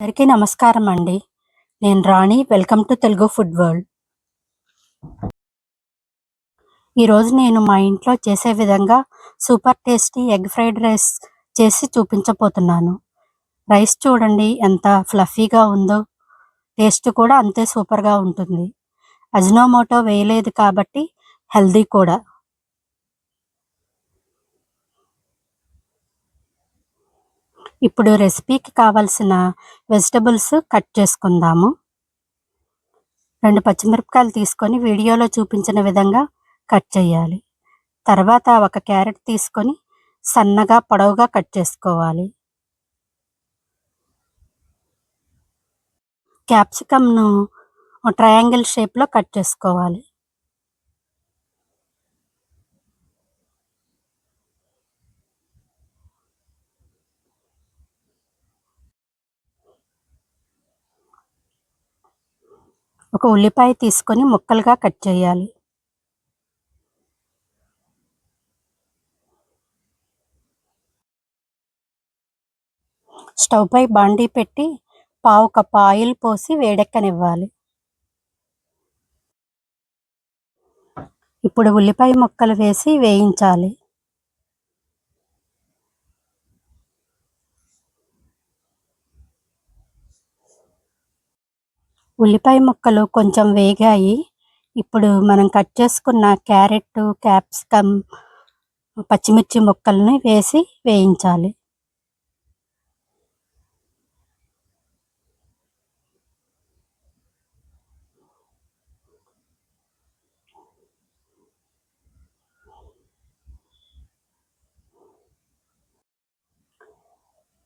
అందరికీ నమస్కారం అండి. నేను Rani. Welcome to Telugu food world. ఈరోజు నేను మా ఇంట్లో చేసే విధంగా super tasty egg fried rice చేసి చూపించబోతున్నాను. రైస్ చూడండి ఎంత ఫ్లఫీగా ఉందో. టేస్ట్ కూడా అంతే సూపర్గా ఉంటుంది. అజినోమోటో వేయలేదు కాబట్టి హెల్దీ కూడా. ఇప్పుడు రెసిపీకి కావాల్సిన వెజిటబుల్స్ కట్ చేసుకుందాము. రెండు పచ్చిమిరపకాయలు తీసుకొని వీడియోలో చూపించిన విధంగా కట్ చేయాలి. తర్వాత ఒక క్యారెట్ తీసుకొని సన్నగా పొడవుగా కట్ చేసుకోవాలి. క్యాప్సికమ్ను ట్రయాంగిల్ షేప్లో కట్ చేసుకోవాలి. ఒక ఉల్లిపాయ తీసుకొని ముక్కలుగా కట్ చేయాలి. స్టవ్ పై బాండీ పెట్టి పావు కప్ ఆయిల్ పోసి వేడెక్కనివ్వాలి. ఇప్పుడు ఉల్లిపాయ ముక్కలు వేసి వేయించాలి. ఉల్లిపాయ ముక్కలు కొంచెం వేగాయి. ఇప్పుడు మనం కట్ చేసుకున్న క్యారెట్ క్యాప్సికమ్ పచ్చిమిర్చి ముక్కల్ని వేసి వేయించాలి.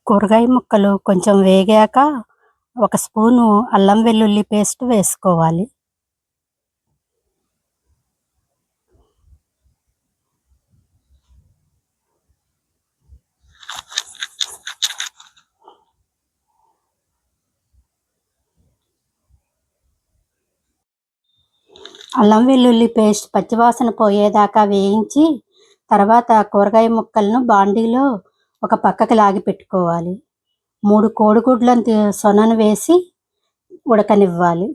కూరగాయ ముక్కలు కొంచెం వేగాక ఒక స్పూను అల్లం వెల్లుల్లి పేస్ట్ వేసుకోవాలి. అల్లం వెల్లుల్లి పేస్ట్ పచ్చివాసన పోయేదాకా వేయించి తర్వాత కూరగాయ ముక్కలను బాండీలో ఒక పక్కకి లాగి పెట్టుకోవాలి. మూడు కోడిగుడ్లను సొనను వేసి ఉడకనివ్వాలి.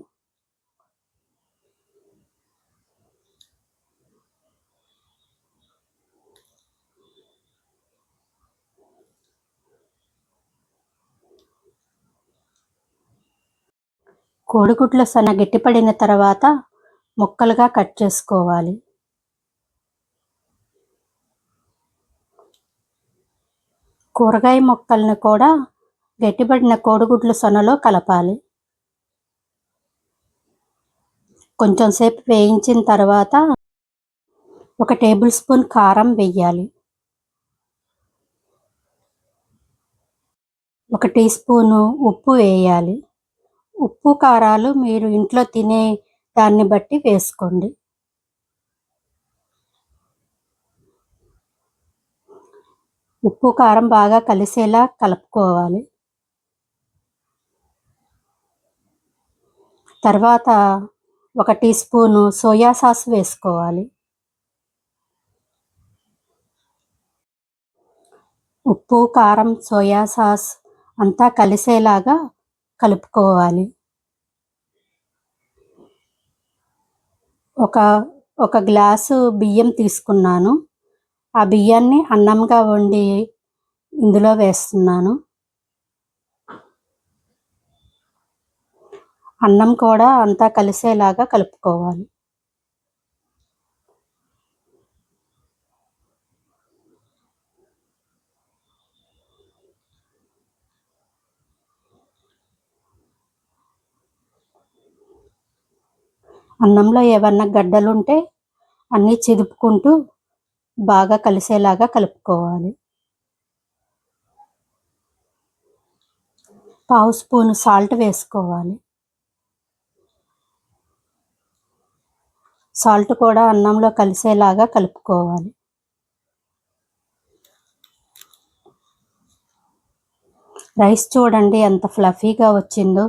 కోడిగుడ్ల సొన గట్టిపడిన తర్వాత ముక్కలుగా కట్ చేసుకోవాలి. కూరగాయ ముక్కల్ని కూడా గట్టిపడిన కోడిగుడ్ల సొనలో కలపాలి. కొంచెం సేపు వేయించిన తర్వాత ఒక టేబుల్ స్పూన్ కారం వేయాలి. ఒక టీ స్పూను ఉప్పు వేయాలి. ఉప్పు కారాలు మీరు ఇంట్లో తినే దాన్ని బట్టి వేసుకోండి. ఉప్పు కారం బాగా కలిసేలా కలుపుకోవాలి. తర్వాత ఒక టీ స్పూను సోయా సాస్ వేసుకోవాలి. ఉప్పు కారం సోయా సాస్ అంతా కలిసేలాగా కలుపుకోవాలి. ఒక ఒక గ్లాసు బియ్యం తీసుకున్నాను. ఆ బియ్యాన్ని అన్నంగా వండి ఇందులో వేస్తున్నాను. అన్నం కూడా అంతా కలిసేలాగా కలుపుకోవాలి. అన్నంలో ఏమన్నా గడ్డలుంటే అన్నీ చిదుపుకుంటూ బాగా కలిసేలాగా కలుపుకోవాలి. పావు స్పూన్ సాల్ట్ వేసుకోవాలి. సాల్ట్ కూడా అన్నంలో కలిసేలాగా కలుపుకోవాలి. రైస్ చూడండి ఎంత ఫ్లఫీగా వచ్చిందో.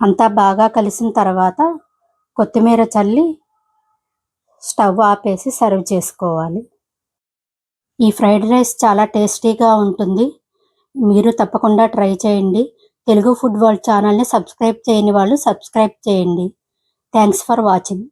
అంతా బాగా కలిసిన తర్వాత కొత్తిమీర చల్లి స్టవ్ ఆపేసి సర్వ్ చేసుకోవాలి. ఈ ఫ్రైడ్ రైస్ చాలా టేస్టీగా ఉంటుంది. మీరు తప్పకుండా ట్రై చేయండి. తెలుగు ఫుడ్ వరల్డ్ ఛానల్ని సబ్స్క్రైబ్ చేయని వాళ్ళు సబ్స్క్రైబ్ చేయండి. Thanks for watching.